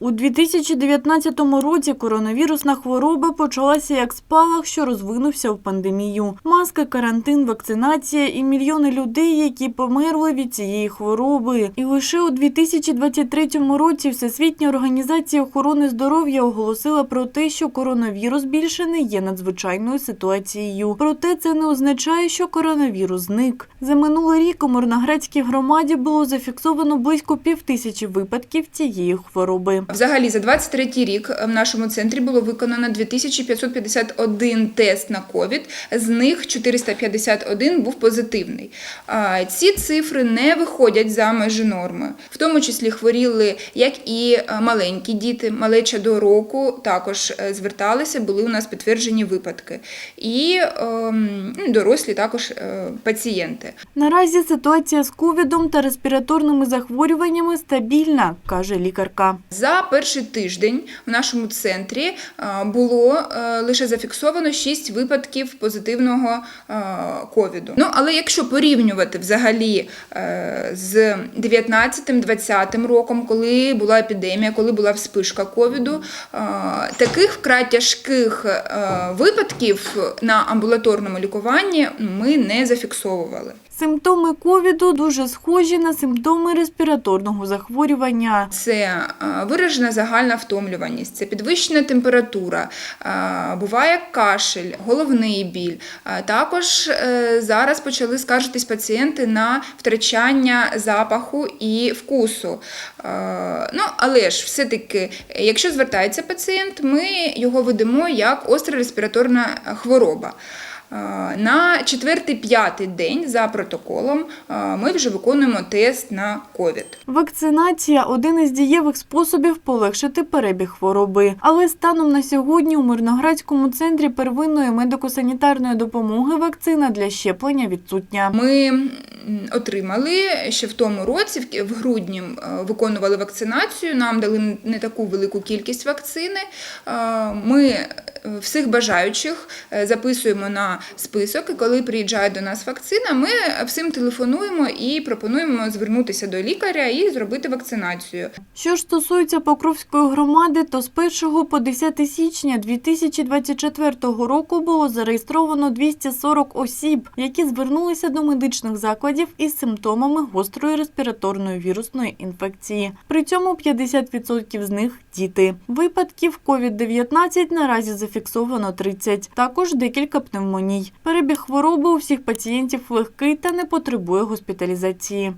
У 2019 році коронавірусна хвороба почалася як спалах, що розвинувся в пандемію. Маски, карантин, вакцинація і мільйони людей, які померли від цієї хвороби. І лише у 2023 році Всесвітня організація охорони здоров'я оголосила про те, що коронавірус більше не є надзвичайною ситуацією. Проте це не означає, що коронавірус зник. За минулий рік у Мирноградській громаді було зафіксовано близько півтисячі випадків цієї хвороби. Взагалі, за 23 рік в нашому центрі було виконано 2551 тест на ковід, з них 451 був позитивний. А, Ці цифри не виходять за межі норми. В тому числі хворіли як і е, маленькі діти, малеча до року також е, зверталися, були у нас підтверджені випадки. І ем, ну, дорослі також е, пацієнти. Наразі ситуація з ковідом та респіраторними захворюваннями стабільна, каже лікарка. За перший тиждень в нашому центрі е, було е, лише зафіксовано 6 випадків позитивного е, ковіду. Ну але якщо порівнювати взагалі з 19-20 роком, коли була епідемія, коли була вспишка ковіду, таких вкрай тяжких випадків на амбулаторному лікуванні ми не зафіксовували. Симптоми ковіду дуже схожі на симптоми респіраторного захворювання. Це е, виражена загальна втомлюваність, це підвищена температура, е, буває кашель, головний біль. Е, Також зараз почали скаржитись пацієнти на втрачання запаху і вкусу. Ну, але ж все-таки, якщо звертається пацієнт, ми його ведемо як остра респіраторна хвороба. Е, На четвертий-п'ятий день за протоколом е, ми вже виконуємо тест на ковід. Вакцинація один із дієвих способів полегшити перебіг хвороби. Але станом на сьогодні у Мирноградському центрі первинної медико-санітарної допомоги вакцина для щеплення відсутня. Ми отримали ще в тому році, в- грудні е, виконували вакцинацію. Нам дали не таку велику кількість вакцини. Ми всіх бажаючих е, записуємо на список. І коли приїжджає до нас вакцина, ми всім телефонуємо і пропонуємо звернутися до лікаря і зробити вакцинацію. Що ж стосується Покровської громади, то з 1 по 10 січня 2024 року було зареєстровано 240 осіб, які звернулися до медичних закладів із симптомами гострої респіраторної вірусної інфекції. При цьому 50% з них діти. Випадків COVID-19 наразі зафіксовано 30. Також декілька пневмоній. Перебіг хвороби у всіх пацієнтів легкий та не потребує госпіталізації.